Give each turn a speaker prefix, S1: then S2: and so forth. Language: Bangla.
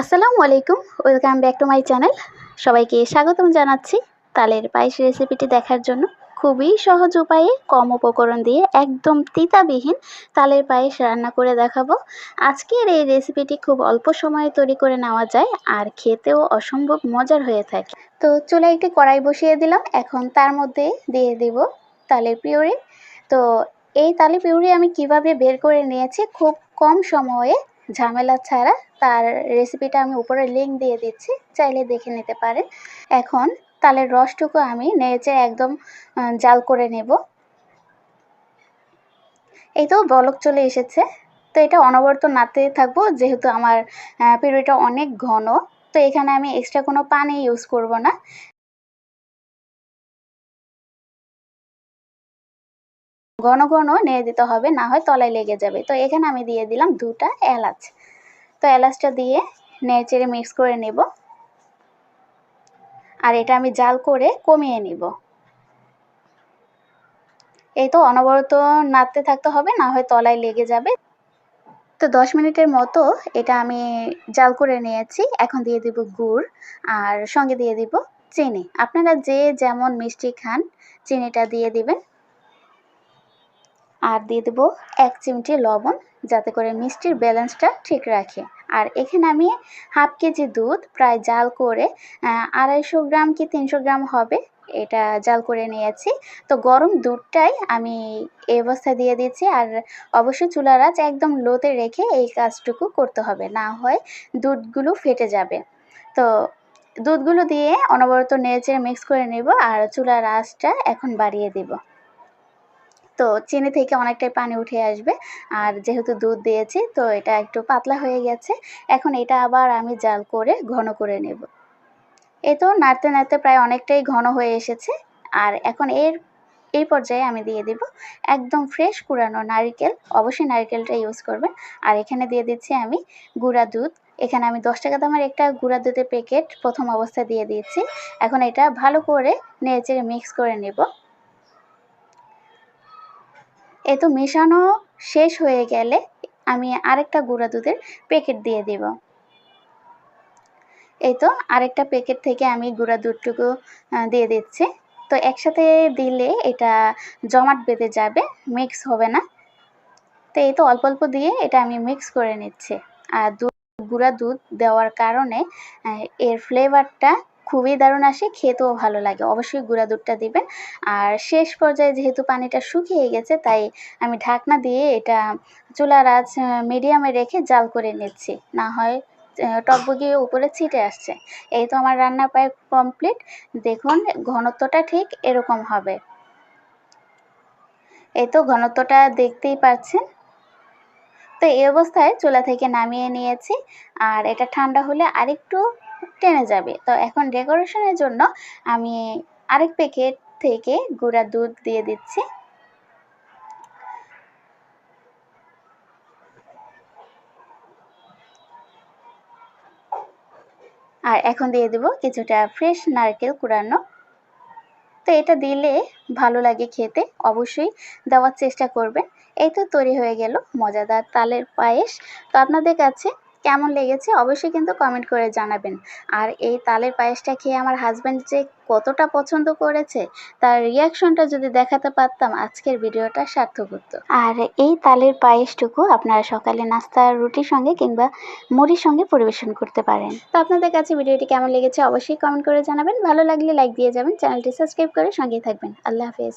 S1: আসসালামু আলাইকুম, welcome back to my channel. সবাইকে স্বাগতম জানাচ্ছি তালের পায়েস রেসিপিটি দেখার জন্য। খুবই সহজ উপায়ে কম উপকরণ দিয়ে একদম তিতাবিহীন তালের পায়েস রান্না করে দেখাবো। আজকের এই রেসিপিটি খুব অল্প সময়ে তৈরি করে নেওয়া যায় আর খেতেও অসম্ভব মজার হয়ে থাকে। তো চলে একটি কড়াই বসিয়ে দিলাম, এখন তার মধ্যে দিয়ে দেব তালের পিউরি। তো এই তালে পিউরি আমি কীভাবে বের করে নিয়েছি, খুব কম সময়ে ঝামেলা ছাড়া তার রেসিপিটা আমি উপরে লিঙ্ক দিয়ে দিচ্ছি, চাইলে দেখে নিতে পারেন। এখন তালের রসটুকু আমি নেচে একদম জাল করে নেব। এই তো বলক চলে এসেছে। তো এটা অনবরত নাড়তে থাকব, যেহেতু আমার পিউরিটা অনেক ঘন। তো এখানে আমি এক্সট্রা কোনো পানি ইউজ করব না। ঘন ঘন নেড়ে দিতে হবে, না হয় তলায় লেগে যাবে। তো এখানে আমি দিয়ে দিলাম দুটা এলাচ। তো এলাচটা দিয়ে নেড়ে চেড়ে মিক্স করে নেব। আর এটা আমি জাল করে কমিয়ে নিব। এই তো অনবরত নাড়তে থাকতে হবে, না হয় তলায় লেগে যাবে। তো দশ মিনিটের মতো এটা আমি জাল করে নিয়েছি। এখন দিয়ে দিব গুড় আর সঙ্গে দিয়ে দিব চিনি। আপনারা যে যেমন মিষ্টি খান, চিনিটা দিয়ে দিবেন। আর দিয়ে দেবো এক চিমটি লবণ যাতে করে মিষ্টির ব্যালেন্সটা ঠিক রাখে। আর এখানে আমি হাফ কেজি দুধ প্রায় জাল করে আড়াইশো গ্রাম কি তিনশো গ্রাম হবে এটা জাল করে নিয়েছি। তো গরম দুধটাই আমি এই অবস্থায় দিয়ে দিচ্ছি আর অবশ্যই চুলার আঁচ একদম লোতে রেখে এই কাজটুকু করতে হবে, না হয় দুধগুলো ফেটে যাবে। তো দুধগুলো দিয়ে অনবরত নেড়ে মিক্স করে নেব আর চুলার আঁচটা এখন বাড়িয়ে দেব। তো চিনি থেকে অনেকটাই পানি উঠে আসবে। আর যেহেতু দুধ দিয়েছি, তো এটা একটু পাতলা হয়ে গেছে। এখন এটা আবার আমি জাল করে ঘন করে নেব। এ তো নাড়তে নাড়তে প্রায় অনেকটাই ঘন হয়ে এসেছে। আর এখন এর, এই পর্যায়ে আমি দিয়ে দিব একদম ফ্রেশ কুড়ানো নারিকেল। অবশ্যই নারিকেলটা ইউজ করবেন। আর এখানে দিয়ে দিচ্ছি আমি গুঁড়া দুধ। এখানে আমি দশ টাকা দামের একটা গুঁড়া দুধের প্যাকেট প্রথম অবস্থায় দিয়ে দিয়েছি। এখন এটা ভালো করে নেড়ে মিক্স করে নেব। এ তো মেশানো শেষ হয়ে গেলে আমি আরেকটা গুঁড়া দুধের প্যাকেট দিয়ে দেব। এই তো আরেকটা প্যাকেট থেকে আমি গুঁড়া দুধটুকু দিয়ে দিচ্ছি। তো একসাথে দিলে এটা জমাট বেঁধে যাবে মিক্স হবে না। তো এই তো অল্প অল্প দিয়ে এটা আমি মিক্স করে নিচ্ছি। আর দুধ গুঁড়া দুধ দেওয়ার কারণে এর ফ্লেভারটা খুবই দারুণ আসে, খেতেও ভালো লাগে। অবশ্যই গুঁড়া দুধটা দিবেন। আর শেষ পর্যায়ে যেহেতু পানিটা শুকিয়ে গেছে, তাই আমি ঢাকনা দিয়ে এটা চুলার আঁচ মিডিয়ামে রেখে জাল করে নিচ্ছি। না হয় টকবগিয়ে উপরে ছিটে আসছে। এই তো আমার রান্না প্রায় কমপ্লিট দেখুন, ঘনত্বটা ঠিক এরকম হবে। এই তো ঘনত্বটা দেখতেই পাচ্ছেন। তো এই অবস্থায় চুলা থেকে নামিয়ে নিয়েছি। আর এটা ঠান্ডা হলে আরেকটু টেনে যাবে। তো এখন ডেকোরেশনের জন্য আমি আরেক প্যাকেট থেকে গুঁড়া দুধ দিয়ে দিচ্ছি। আর এখন দিয়ে দেব কিছুটা ফ্রেশ নারকেল কুড়ানো। তো এটা দিলে ভালো লাগে খেতে, অবশ্যই দেওয়ার চেষ্টা করবেন। এই তো তৈরি হয়ে গেল মজাদার তালের পায়েস। তো আপনাদের কাছে কেমন লেগেছে অবশ্যই কিন্তু কমেন্ট করে জানাবেন। আর এই তালের পায়েসটা খেয়ে আমার হাজব্যান্ড যে কতটা পছন্দ করেছে, তার রিয়াকশনটা যদি দেখাতে পারতাম, আজকের ভিডিওটা সার্থক হতো। আর এই তালের পায়েসটুকু আপনারা সকালে নাস্তা, রুটির সঙ্গে কিংবা মুড়ির সঙ্গে পরিবেশন করতে পারেন। তো আপনাদের কাছে ভিডিওটি কেমন লেগেছে অবশ্যই কমেন্ট করে জানাবেন। ভালো লাগলে লাইক দিয়ে যাবেন, চ্যানেলটি সাবস্ক্রাইব করে সঙ্গেই থাকবেন। আল্লাহ হাফেজ।